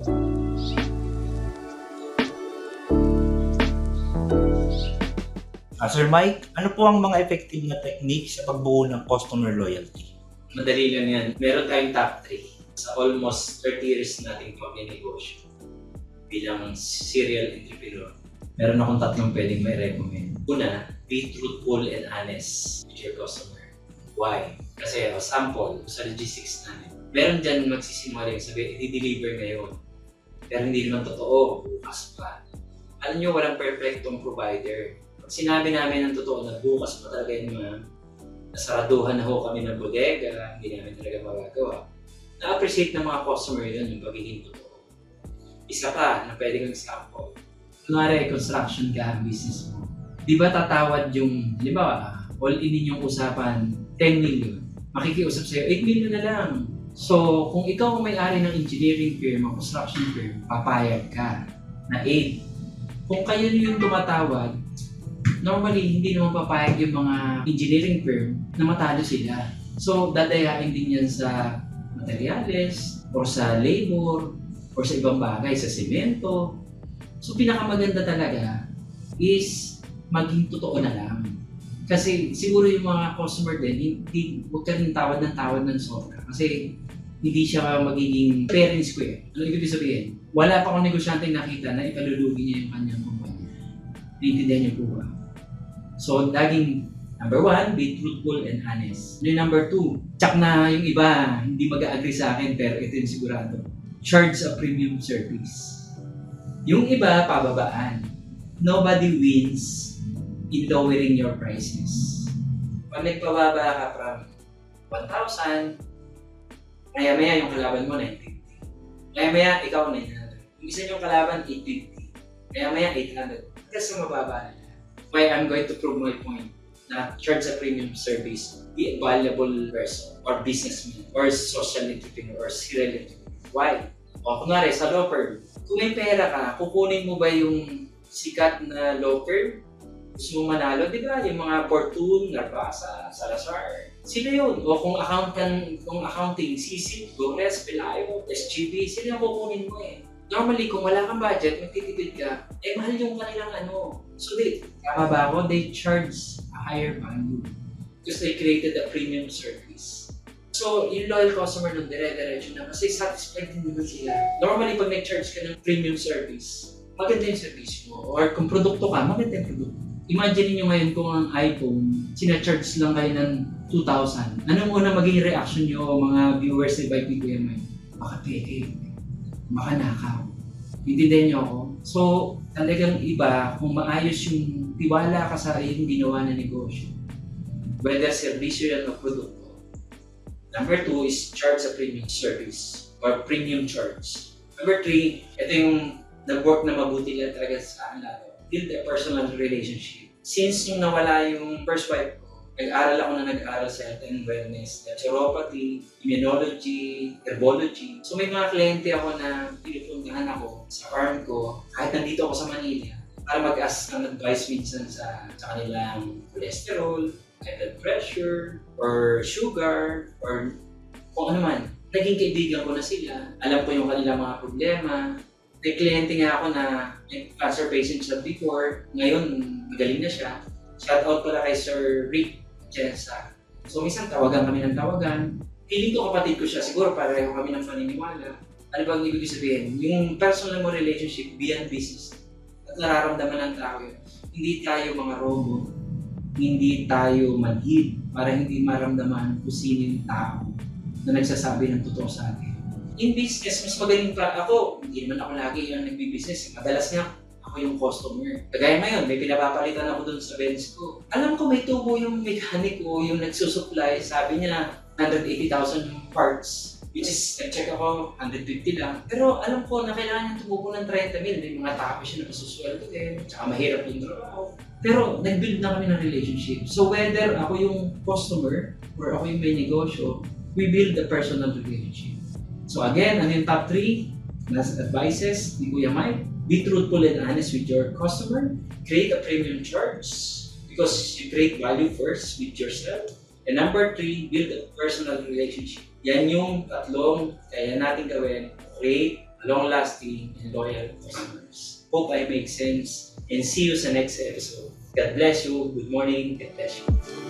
Ah, Sir Mike, ano po ang mga effective na technique sa pagbuo ng customer loyalty? Madali lang yan. Meron tayong top 3 sa almost 30 years nating pagnenegosyo bilang serial entrepreneur. Meron akong tatlong pwedeng may recommend. Una, be truthful and honest with your customer. Why? Kasi, o sample, sa logistics namin, meron dyan magsisinungaling sabi, i-deliver ngayon. Pero hindi naman totoo, bukas pa. Alam nyo, walang perfectong provider. Pag sinabi namin ng totoo na bukas pa talaga yung mga nasaraduhan na ho kami ng bodega, hindi namin talaga magagawa. Na-appreciate ng mga customer yun yung pagiging totoo. Isa pa na pwede kong example. Kunwari, construction ka ang business mo. Di ba tatawad yung, ba, all in yung usapan, 10 million. Makikiusap sa'yo, 8 million na lang. So, kung ikaw ang may-ari ng engineering firm o construction firm, papayag ka na 8. Kung kayo yung tumatawad, normally, hindi naman papayag yung mga engineering firm na matalo sila. So, dadayain din yan sa materyales, or sa labor, or sa ibang bagay, sa semento. So, pinakamaganda talaga is maging totoo na lang. Kasi siguro yung mga customer din, hindi, huwag ka rin tawad ng tawad ng sobra. Kasi hindi siya magiging fair and square. Ano ibig sabihin? Wala pa akong negosyante nakita na ikalulugi niya yung kanyang kumpanya. Naiintindihan niyo po ba? So, laging number one, be truthful and honest. Yung number two? Tsak na yung iba, hindi mag-agree sa akin, pero ito yung sigurado. Charge a premium service. Yung iba, pababaan. Nobody wins in lowering your prices. Pag nagpababa ka from 1,000, maya-maya yung kalaban mo 950. Maya-maya ikaw 900. Yung isa yung kalaban 850. Maya-maya 800. Hanggang sa mababa na. Why I'm going to prove my point na charge a premium service, be a valuable person or businessman or social entrepreneur or serial entrepreneur. Why? O kunwari sa law firm, kung may pera ka, kukunin mo ba yung sikat na law firm? Gusto mo manalo, di ba? Yung mga Fortune, Narbasa, Salazar. Sila yun. O kung accountant, kung accounting, CC, Gores, Pelayo, SGB, sila yung kukunin mo eh. Normally, kung wala kang budget, magtitipid ka, eh mahal yung kanilang ano. So, they, tama ba ako? They charge a higher value because they created a premium service. So, yung loyal customer nun, dire-diretso na kasi satisfied din naman sila. Normally, pag nag-charge ka ng premium service, maganda yung service mo. Or kung produkto ka, maganda yung produkto. Imagine niyo ngayon kung ang iPhone, sinacharge lang kayo ng 2,000. Anong una maging reaction niyo mga viewers ni Bike Kuya Mike? Baka peke, baka nakaw. Intindihan niyo ako? So, talagang iba, kung maayos yung tiwala ka sa iyong ginawa na negosyo, whether servisyo yan o produkto. Number two is charge a premium service or premium charge. Number three, ito yung nag-work na mabuti lang talaga sa akin lalo. Build a personal relationship. Since yung nawala yung first wife ko, nag-aral ako na nag-aral sa health and wellness, naturopathy, immunology, herbology. So may mga kliyente ako na pinupuntahan ako sa farm ko, kahit nandito ako sa Manila, para mag-ask ng advice minsan sa, sa kanilang cholesterol, high blood pressure, or sugar, or kung ano man. Naging kaibigan ko na sila. Alam ko yung kanilang mga problema. May kliyente nga ako na may cancer patient siya before. Ngayon, magaling na siya. Shout out pala kay Sir Rick Jensa. So, minsan tawagan kami ng tawagan. Feeling ko kapatid ko siya. Siguro pareho kami ng paniniwala. Ano bang ibig sabihin? Yung personal mo relationship beyond business. At nararamdaman ng tao yun. Hindi tayo mga robot. Hindi tayo manhid para hindi maramdaman kung sino yung tao na nagsasabi ng totoo sa atin. In business, mas magaling pa ako. Hindi naman ako lagi yung nagbi-business. Madalas nga, ako yung customer. Kagaya ngayon, may pinapapalitan ako dun sa Benz ko. Alam ko may tubo yung mechanic ko, yung nagsusupply. Sabi niya, 180,000 yung parts. Which is, nag-check ako, 150 lang. Pero alam ko na kailangan niya tumubo ng 30 mil. May mga tao siya na pasusweldo din. Tsaka mahirap yung trabaho. Pero nag-build na kami ng relationship. So whether ako yung customer or ako yung may negosyo, we build a personal relationship. So again, ano yung top 3 na advices ni Kuya Mike? Be truthful and honest with your customer. Create a premium charge because you create value first with yourself. And number three, build a personal relationship. Yan yung tatlong kaya natin gawin. Create long-lasting, and loyal customers. Hope I make sense and see you sa next episode. God bless you. Good morning. God bless you.